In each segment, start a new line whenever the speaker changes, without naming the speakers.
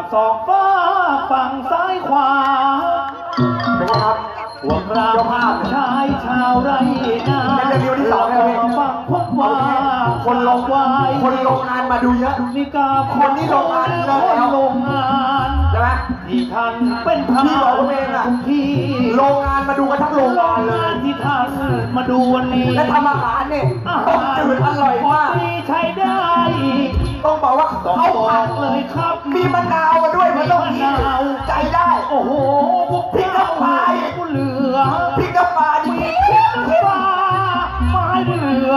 บสองฟ้าฝั่งซ้ายขวา
เป็นไงครับ
พวกเราชายชาวไรนา
เป็นเรื่องที่สองแล้วพี่
เราฟังพบว่า
คนลง
วาย
คนลงงานมาดูเยอะ
นิกา
คนที่ลงงานเยอะ
คนลงงาน
ใช่ไหม
ที่ท่านเป็นพระ
พี่บอกผมเองอะ
ทุกที่
โรงงานมาดูกันทั้งโรงงานเลย
ที่ท่านมาดูวันนี้
และทำอาหารเนี่ย
อา
ต้ม
หาร
จืดอร่อยมาก
ดีใช้ได้
ต้อ มะนาวมาด้วยมันต้อง
มีมะนาว
ใจได้
โอ้โหพวก
พริกน้ำปลา
กูเหลือ
พริกน้ำปลาดี
ปลาไม้เหลือ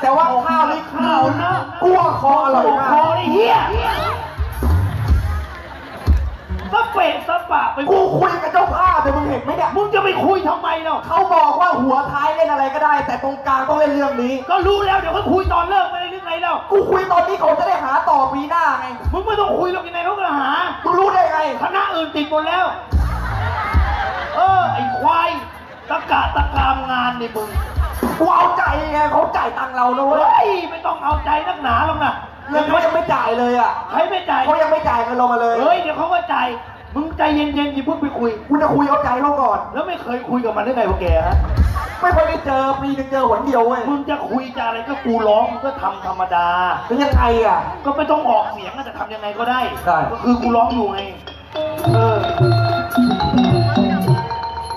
แต่ว่าข้าวนี่
ข้าวนะ
กั้วคออร่อยมา
คอกไอ้เหี้ยสเปะสปะไป
กูคุยกับเจ้าภาพแต่มึงเห็นไหมเนี่ย
มึงจะไปคุยทำไมเนาะ
เขาบอกว่าหัวท้ายเล่นอะไรก็ได้ แต่ตรงกลางต้องเล่นเรื่องนี้
ก็รู้แล้วเดี๋ยวก็คุยตอนเลิกไม่ได้เรื่องไงแล้ว
กูคุยตอนนี้เขาจะ น
ติ
ด
หมดแล้ว เออ ไอ้ควาย ตะกะตะกามงานนี่มึง
กูเอาใจไงเขาจ่ายตังค์เรานะเว้
เฮ้
ย
ยไม่ต้องเอาใจนักหนาหรอกนะ
เงินเขายังไม่จ่ายเลยอะ
ใครไม่จ่าย
เขายังไม่จ่ายเงินเรามาเลย
เฮ้ย เดี๋ยวเขาก็จ่าย มึงใจเย็นๆอย่าเพิ่งไปคุย
กูจะคุยเอาใจเขาก่อน
แล้วไม่เคยคุยกับมันได้ไงวะแกฮะ
ไม่ค่อยได้เจอปีหนึงเจอหนเดียวเว้ย
มึงจะคุยจะอะไรก็กูร้องมึงก็ทำธรรมดา
เป็นยังไงอะ
ก็ไม่ต้องออกเสียงอะจะทำยังไงก็ได้
ได้
ก็คือกูร้องอยู่ไง เออ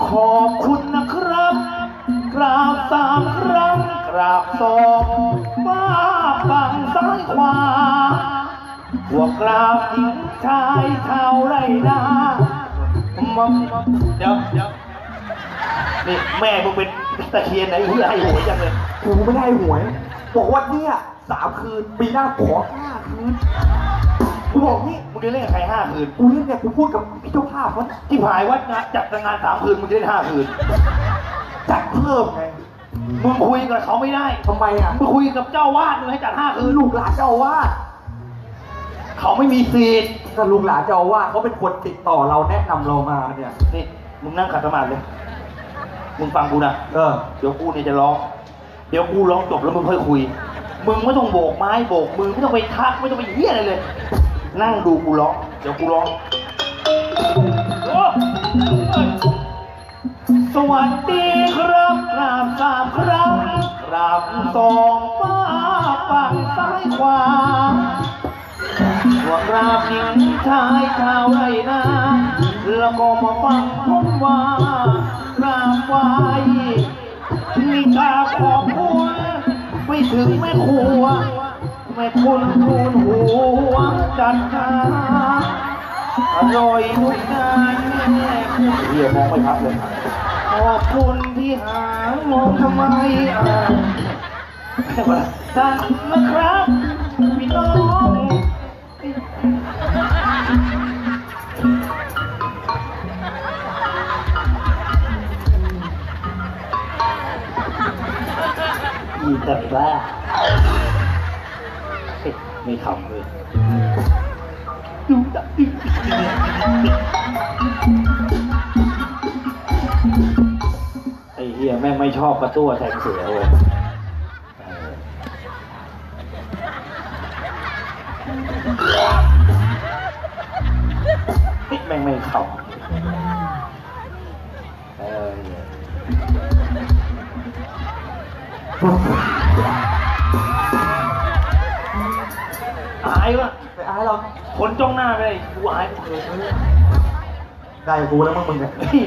ขอบคุณนะครับ กราบสามครั้งกราบสองป้าฝั่งซ้ายขวาพวกกราบหญิงชายชาวไรนามาเดี๋ยวเดี๋ยวนี่แม่มึงเป็นตะเคียนไหนหูใหญ่หัวจังเลย
กูไม่ได้หวยบอกว่าเนี่ยสามคืนปีหน้าขอห้าคืน กูบอกนี่
มึงจะเล่นกับใครห้าคืน
กูเล่นเนี่ยกูพูดกับพี่เจ้าภาพเขา
ที่ผายวัดงานจัดงานสามคืนมึงจะได้ห้าคืน
จัดเพิ่มไง
มึงคุยกับเขาไม่ได้
ทำไมอะ
มึงคุยกับเจ้าวาดมึงให้จัดห้าคื
คือนลูกหลานเจ้าอาวาส
เขาไม่มีสิทธิ์
ก็ลูกหลานเจ้าอาวาสเขาเป็นคนติดต่อเราแนะนำเรามาเนี่ย
นี่มึงนั่งขัดสมาธิเลย มึงฟังกูนะ
เออ
เดี๋ยวกูเนี่ยจะร้อง เดี๋ยวกูร้องจบแล้วมึงค่อยคุย มึงไม่ต้องโบกไม้โบกมือไม่ต้องไปทักไม่ต้องไปเหี้ยอะไรเลย นั่งดูกูร้องเดี๋ยวกูร้องโอ้สวัสดีครับกราบสามครั้งกราบสองป้าฝั่งซ้ายขวาพวกราบหญิงชายชาวไรนาแล้วก็มาฟังผมว่ากราบไหว้นี่กราขอบคุณ ถึงแม่ครัวแม่คุณทูนหัวจัดหาอร่อยทุกงานแม่คุณเรียมองไม่พักเลยขอบคุณที่หามองทำไมอะสั่นนะครับพี่น้อง อีแต่าไม่ทำเลยดูดักดิไอ้เฮียแม่งไม่ชอบกระตัวแทงเสือเว้ยเออเฮ้ยแม่งไม่เขา อายวะ
ไปอายเรา
คนจ้องหน้าไปเลยกูอายหมดเลย
ได้กูแล้วมึงมึงเนี่ย
เฮ้ย